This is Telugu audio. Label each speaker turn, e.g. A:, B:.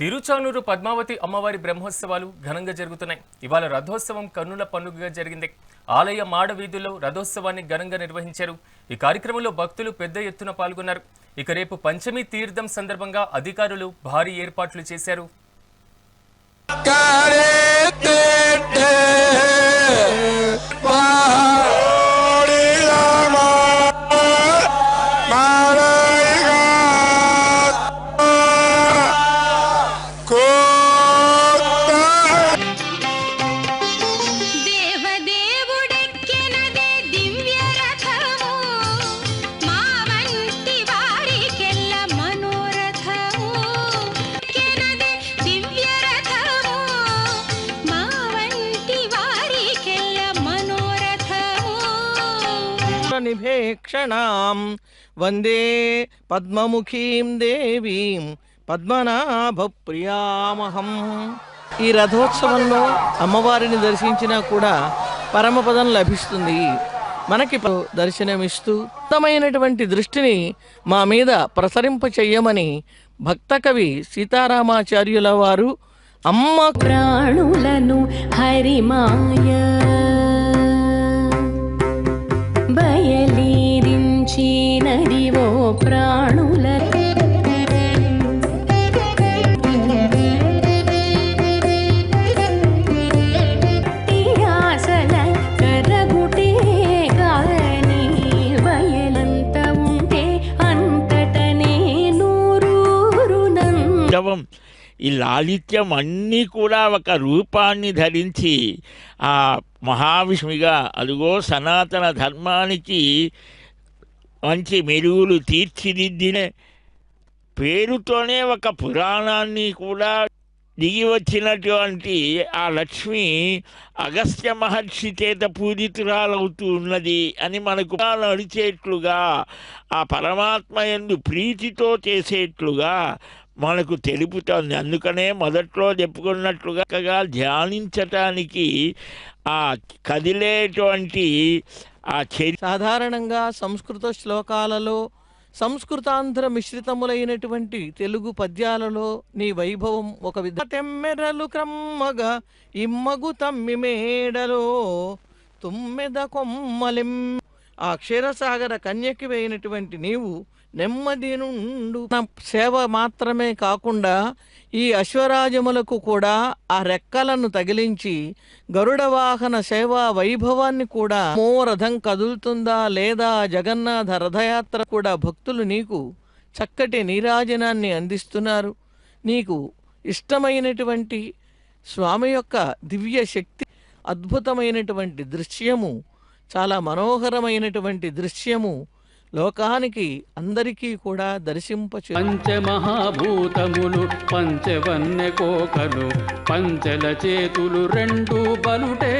A: తిరుచానూరు పద్మావతి అమ్మవారి బ్రహ్మోత్సవాలు ఘనంగా జరుగుతున్నాయి. ఇవాళ రథోత్సవం కన్నుల పండుగగా జరిగింది. ఆలయ మాడ వీధుల్లో రథోత్సవాన్ని ఘనంగా నిర్వహించారు. ఈ కార్యక్రమంలో భక్తులు పెద్ద ఎత్తున పాల్గొన్నారు. ఇక రేపు పంచమి తీర్థం సందర్భంగా అధికారులు భారీ ఏర్పాట్లు చేశారు.
B: నిభేక్షణాం వందే పద్మముఖీం దేవీం పద్మనాభ ప్రియామహం ఈ రథోత్సవంలో అమ్మవారిని దర్శించినా కూడా పరమపదం లభిస్తుంది. మనకి ప- దర్శనమిస్తూ ఉత్తమైనటువంటి దృష్టిని మా మీద ప్రసరింప చెయ్యమని భక్త కవి సీతారామాచార్యుల వారు అమ్మ
C: ప్రాణులను హరిమాయ
D: ఈ లాలిత్యం అన్నీ కూడా ఒక రూపాన్ని ధరించి ఆ మహావిష్ణుగా అదిగో సనాతన ధర్మానికి మంచి మెరుగులు తీర్చిదిద్దిన పేరుతోనే ఒక పురాణాన్ని కూడా దిగి వచ్చినటువంటి ఆ లక్ష్మి అగస్త్య మహర్షి చేత పూజితురాలవుతూ ఉన్నది అని మనకు నడిచేట్లుగా ఆ పరమాత్మ ఎందు ప్రీతితో చేసేట్లుగా మనకు తెలుపుతోంది అందుకనే మొదట్లో చెప్పుకున్నట్లుగా ధ్యానించటానికి ఆ కదిలేటువంటి ఆ చర్య
B: సాధారణంగా సంస్కృత శ్లోకాలలో సంస్కృతాంధ్ర మిశ్రితములైనటువంటి తెలుగు పద్యాలలో నీ వైభవం ఒక విధ తెమ్మెరలు క్రమ్మగా ఇమ్మగు తమ్మిమేడలో తుమ్మెద కొమ్మలిం ఆ క్షీరసాగర కన్యకి వేయినటువంటి నీవు నెమ్మది నుండు నా సేవ మాత్రమే కాకుండా ఈ అశ్వరాజములకు కూడా ఆ రెక్కలను తగిలించి గరుడ వాహన సేవా వైభవాన్ని కూడా మో రథం కదులుతుందా లేదా జగన్నాథ రథయాత్ర కూడా భక్తులు నీకు చక్కటి నీరాజనాన్ని అందిస్తున్నారు. నీకు ఇష్టమైనటువంటి స్వామి యొక్క దివ్య శక్తి అద్భుతమైనటువంటి దృశ్యము చాలా మనోహరమైనటువంటి దృశ్యము లోకానికి అందరికీ కూడా దర్శింపచు
E: పంచమహాభూతములు పంచవన్నె కోకలు పంచల చేతులు రెండు బలుటే